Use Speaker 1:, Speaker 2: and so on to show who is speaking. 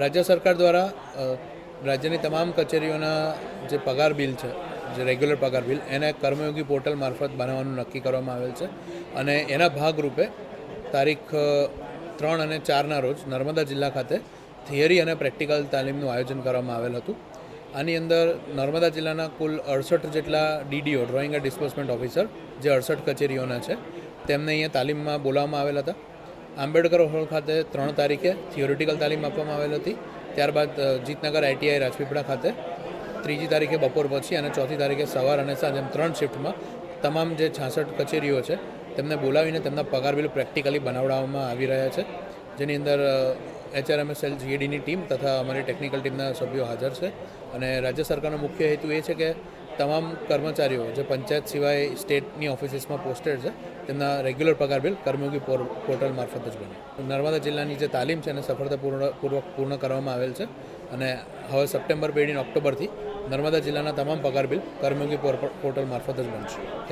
Speaker 1: રાજ્ય સરકાર દ્વારા રાજ્યની તમામ કચેરીઓના જે પગાર બિલ છે, જે રેગ્યુલર પગાર બિલ, એને કર્મયોગી પોર્ટલ મારફત બનાવવાનું નક્કી કરવામાં આવેલ છે. અને એના ભાગરૂપે તારીખ ત્રણ અને ચારના રોજ નર્મદા જિલ્લા ખાતે થિયરી અને પ્રેક્ટિકલ તાલીમનું આયોજન કરવામાં આવેલ હતું. આની અંદર નર્મદા જિલ્લાના કુલ અડસઠ જેટલા DDO drawing and disbursement officer જે અડસઠ કચેરીઓના છે, તેમને અહીંયા તાલીમમાં બોલાવવામાં આવેલ હતા. આંબેડકર હોલ ખાતે ત્રણ તારીખે થિયોરિટિકલ તાલીમ આપવામાં આવેલ હતી. ત્યારબાદ જીતનગર આઈટીઆઈ રાજપીપળા ખાતે. ત્રીજી તારીખે બપોર પછી અને ચોથી તારીખે સવાર અને સાંજ એમ ત્રણ શિફ્ટમાં તમામ જે છાસઠ કચેરીઓ છે, તેમને બોલાવીને તેમના પગાર બિલ પ્રેક્ટિકલી બનાવડાવવામાં આવી રહ્યા છે. જેની અંદર એચઆરએમએસએલ જીએડીની ટીમ તથા અમારી ટેકનિકલ ટીમના સભ્યો હાજર છે. અને રાજ્ય સરકારનો મુખ્ય હેતુ એ છે કે તમામ કર્મચારીઓ જે પંચાયત સિવાય સ્ટેટની ઓફિસીસમાં પોસ્ટેડ છે, તેમના રેગ્યુલર પગાર બિલ કર્મયોગી પોર- પોર્ટલ મારફત જ બને. નર્મદા જિલ્લાની જે તાલીમ છે એને સફળતાપૂર્વક પૂર્વક પૂર્ણ કરવામાં આવેલ છે અને હવે સપ્ટેમ્બર બેડીને ઓક્ટોબરથી નર્મદા જિલ્લાના તમામ પગાર બિલ કર્મયોગી પોર- પોર્ટલ મારફત જ બનશે.